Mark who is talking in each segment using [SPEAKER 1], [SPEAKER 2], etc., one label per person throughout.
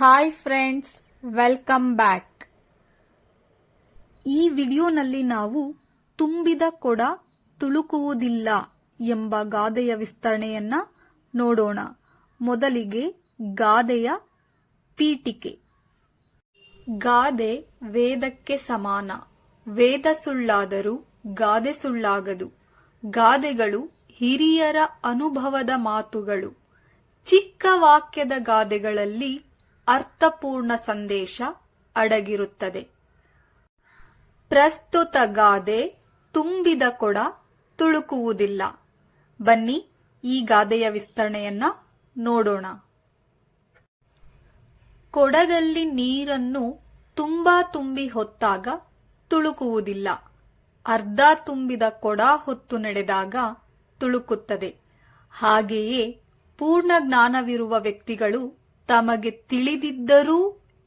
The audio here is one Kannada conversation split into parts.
[SPEAKER 1] ಹಾಯ್ ಫ್ರೆಂಡ್ಸ್ ವೆಲ್ಕಮ್ ಬ್ಯಾಕ್ ಈ ವಿಡಿಯೋನಲ್ಲಿ ನಾವು ತುಂಬಿದ ಕೊಡ ತುಳುಕುವುದಿಲ್ಲ ಎಂಬ ಗಾದೆಯ ವಿಸ್ತರಣೆಯನ್ನ ನೋಡೋಣ. ಮೊದಲಿಗೆ ಗಾದೆಯ ಪೀಠಿಕೆ. ಗಾದೆ ವೇದಕ್ಕೆ ಸಮಾನ. ವೇದ ಸುಳ್ಳಾದರೂ ಗಾದೆ ಸುಳ್ಳಾಗದು. ಗಾದೆಗಳು ಹಿರಿಯರ ಅನುಭವದ ಮಾತುಗಳು. ಚಿಕ್ಕ ವಾಕ್ಯದ ಗಾದೆಗಳಲ್ಲಿ ಅರ್ಥಪೂರ್ಣ ಸಂದೇಶ ಅಡಗಿರುತ್ತದೆ. ಪ್ರಸ್ತುತ ಗಾದೆ ತುಂಬಿದ ಕೊಡ ತುಳುಕುವುದಿಲ್ಲ. ಬನ್ನಿ ಈ ಗಾದೆಯ ವಿಸ್ತರಣೆಯನ್ನ ನೋಡೋಣ. ಕೊಡದಲ್ಲಿ ನೀರನ್ನು ತುಂಬಾ ತುಂಬಿ ಹೊತ್ತಾಗ ತುಳುಕುವುದಿಲ್ಲ. ಅರ್ಧ ತುಂಬಿದ ಕೊಡ ಹೊತ್ತು ನಡೆದಾಗ ತುಳುಕುತ್ತದೆ. ಹಾಗೆಯೇ ಪೂರ್ಣ ಜ್ಞಾನವಿರುವ ವ್ಯಕ್ತಿಗಳು ತಮಗೆ ತಿಳಿದಿದ್ದರೂ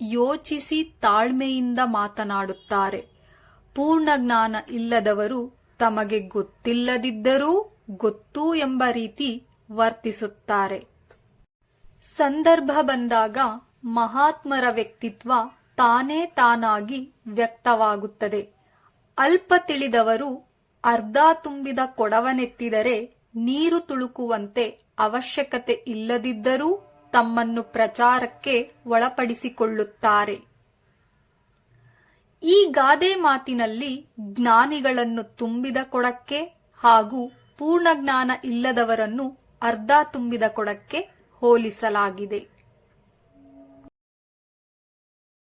[SPEAKER 1] ಯೋಚಿಸಿ ತಾಳ್ಮೆಯಿಂದ ಮಾತನಾಡುತ್ತಾರೆ. ಪೂರ್ಣ ಜ್ಞಾನ ಇಲ್ಲದವರು ತಮಗೆ ಗೊತ್ತಿಲ್ಲದಿದ್ದರೂ ಗೊತ್ತು ಎಂಬ ರೀತಿ ವರ್ತಿಸುತ್ತಾರೆ. ಸಂದರ್ಭ ಬಂದಾಗ ಮಹಾತ್ಮರ ವ್ಯಕ್ತಿತ್ವ ತಾನೇ ತಾನಾಗಿ ವ್ಯಕ್ತವಾಗುತ್ತದೆ. ಅಲ್ಪ ತಿಳಿದವರು ಅರ್ಧ ತುಂಬಿದ ಕೊಡವನೆತ್ತಿದರೆ ನೀರು ತುಳುಕುವಂತೆ ಅವಶ್ಯಕತೆ ಇಲ್ಲದಿದ್ದರೂ ತಮ್ಮನ್ನು ಪ್ರಚಾರಕ್ಕೆ ಒಳಪಡಿಸಿಕೊಳ್ಳುತ್ತಾರೆ. ಈ ಗಾದೆ ಮಾತಿನಲ್ಲಿ ಜ್ಞಾನಿಗಳನ್ನು ತುಂಬಿದ ಕೊಡಕ್ಕೆ ಹಾಗೂ ಪೂರ್ಣ ಜ್ಞಾನ ಇಲ್ಲದವರನ್ನು ಅರ್ಧ ತುಂಬಿದ ಕೊಡಕ್ಕೆ ಹೋಲಿಸಲಾಗಿದೆ.